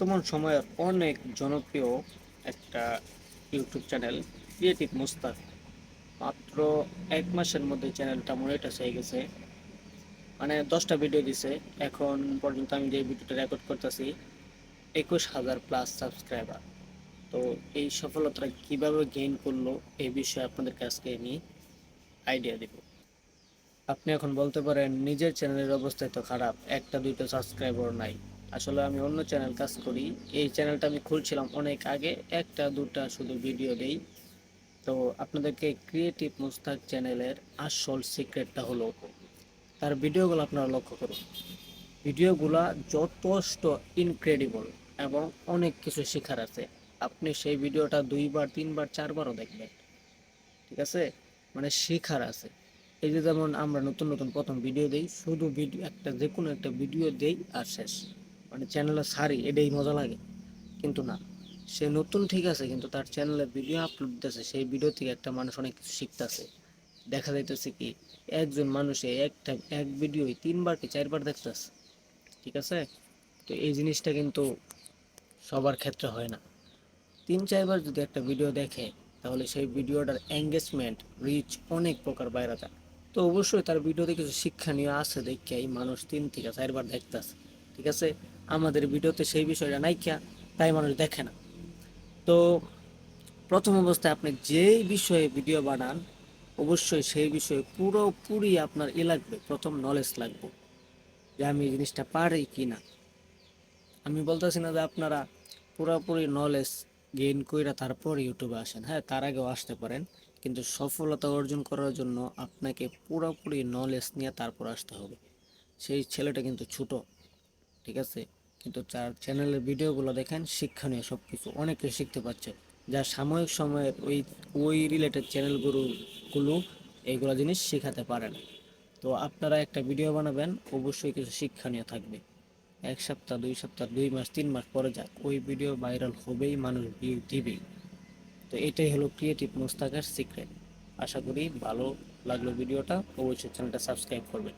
বর্তমান সময়ের অনেক জনপ্রিয় একটা ইউটিউব চ্যানেল ক্রিয়েটিভ মুস্তাক মাত্র এক মাসের মধ্যে চ্যানেলটা মনিটাইজ হয়ে গেছে। মানে দশটা ভিডিও দিছে। এখন পর্যন্ত আমি যে ভিডিওটা রেকর্ড করতেছি, একুশ হাজার প্লাস সাবস্ক্রাইবার তো এই সফলতাটা কীভাবে গেইন করল এই বিষয়ে আপনাদেরকে আজকে আমি আইডিয়া দেব। আপনি এখন বলতে পারেন, নিজের চ্যানেলের অবস্থা তো খারাপ, একটা, দুইটা সাবস্ক্রাইবার নাই। আসলে আমি অন্য চ্যানেল কাজ করি। এই চ্যানেলটা আমি খুলছিলাম অনেক আগে, একটা, দুটা শুধু ভিডিও দেই। তো আপনাদেরকে ক্রিয়েটিভ মুস্তাক চ্যানেলের আসল সিক্রেটটা হলো, তার ভিডিওগুলো আপনারা লক্ষ্য করুন। ভিডিওগুলা যথেষ্ট ইনক্রেডিবল এবং অনেক কিছু শেখার আছে। আপনি সেই ভিডিওটা দুইবার, তিনবার, চারবারও দেখবেন। ঠিক আছে? মানে শেখার আছে। এই যে যেমন আমরা নতুন নতুন প্রথম ভিডিও দেই, শুধু ভিডিও একটা যে কোনো একটা ভিডিও দেই আর শেষ। মানে চ্যানেলে সারি, এটাই মজা লাগে। কিন্তু না, সে নতুন ঠিক আছে, কিন্তু তার চ্যানেলে ভিডিও আপলোড দিতেছে, সেই ভিডিও থেকে একটা মানুষ অনেক কিছু শিখতেছে। দেখা যাইতেছে কি, একজন মানুষে একটা এক ভিডিও তিনবার কি চারবার দেখতেছে, ঠিক আছে? তো এই জিনিসটা কিন্তু সবার ক্ষেত্রে হয় না। তিন, চারবার যদি একটা ভিডিও দেখে, তাহলে সেই ভিডিওটার এঙ্গেজমেন্ট রিচ অনেক প্রকার বাইরে যায়। তো অবশ্যই তার ভিডিওতে কিছু শিক্ষণীয় আছে দেখে এই মানুষ তিন থেকে চারবার দেখতেছে। ঠিক আছে? আমাদের ভিডিওতে সেই বিষয়টা নাই কিয়া তাই মানুষ দেখে না। তো প্রথম অবস্থায় আপনি যেই বিষয়ে ভিডিও বানান, অবশ্যই সেই বিষয়ে পুরোপুরি আপনার ই লাগবে, প্রথম নলেজ লাগবে যে আমি এই জিনিসটা পারি কি না। আমি বলতেছি না যে আপনারা পুরোপুরি নলেজ গেইন কইরা তারপর ইউটিউবে আসেন। হ্যাঁ তার আগেও আসতে পারেন, কিন্তু সফলতা অর্জন করার জন্য আপনাকে পুরোপুরি নলেজ নিয়ে তারপর আসতে হবে। সেই ছেলেটা কিন্তু ছোট। ঠিক আছে? কিন্তু তার চ্যানেলের ভিডিওগুলো দেখেন, শিক্ষণীয় সব কিছু অনেক শিখতে পারছে। যা সাময়িক সময়ের ওই ওই রিলেটেড চ্যানেলগুলো গুলো এইগুলো জিনিস শেখাতে পারে না। তো আপনারা একটা ভিডিও বানাবেন, অবশ্যই কিছু শিক্ষণীয় থাকবে। এক সপ্তাহ, দুই সপ্তাহ, দুই মাস, তিন মাস পরে যাক, ওই ভিডিও ভাইরাল হবেই, মানুষ ভিউ দিবেই। তো এটাই হলো ক্রিয়েটিভ মুস্তাকের সিক্রেট আশা করি ভালো লাগল ভিডিওটা অবশ্যই চ্যানেলটা সাবস্ক্রাইব করবেন।